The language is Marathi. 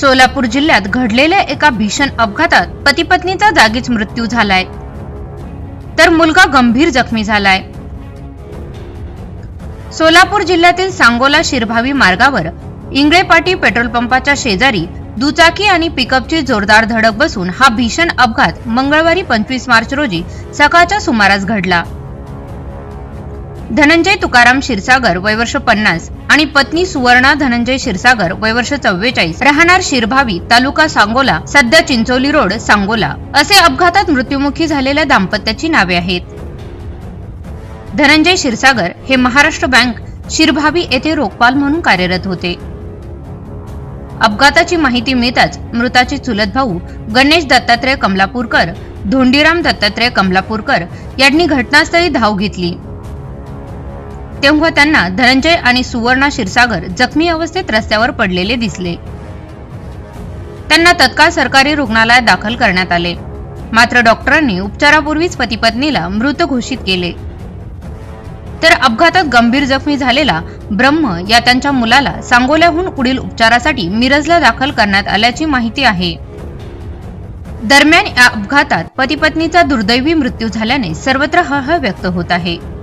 सोलापूर जिल्ह्यात घडलेल्या एका भीषण अपघातात पती पत्नीचा जागीच मृत्यू झालाय. तर मुलगा गंभीर जखमी झालाय. सोलापूर जिल्ह्यातील सांगोला शिरभावी मार्गावर इंगळेपाटी पेट्रोल पंपाच्या शेजारी दुचाकी आणि पिकअपची जोरदार धडक बसून हा भीषण अपघात मंगळवारी पंचवीस मार्च रोजी सकाळच्या सुमारास घडला. धनंजय तुकाराम क्षीरसागर वयवर्ष पन्नास आणि पत्नी सुवर्णा धनंजय क्षीरसागर वयवर्ष चव्वेचाळीस. राहणार शिरभावी तालुका सांगोला सध्या चिंचोली रोड सांगोला. असे अपघातात मृत्युमुखी झालेल्या दाम्पत्याची नावे आहेत. धनंजय क्षीरसागर हे महाराष्ट्र बँक शिरभावी येथे रोखपाल म्हणून कार्यरत होते. अपघाताची माहिती मिळताच मृताचे चुलत भाऊ गणेश दत्तात्रय कमलापूरकर धोंडीराम दत्तात्रय कमलापूरकर यांनी घटनास्थळी धाव घेतली. तेव्हा त्यांना धनंजय आणि सुवर्णा क्षीरसागर जखमी अवस्थेत रस्त्यावर पडलेले दिसले. त्यांना तत्काळ सरकारी रुग्णालयात दाखल करण्यात आले. मात्र डॉक्टरांनी उपचारापूर्वीच पती पत्नीला मृत घोषित केले. तर अपघातात गंभीर जखमी झालेला ब्रह्म या त्यांच्या मुलाला सांगोल्याहून पुढील उपचारासाठी मिरजला दाखल करण्यात आल्याची माहिती आहे. दरम्यान या अपघातात पती पत्नीचा दुर्दैवी मृत्यू झाल्याने सर्वत्र हळहळ व्यक्त होत आहे.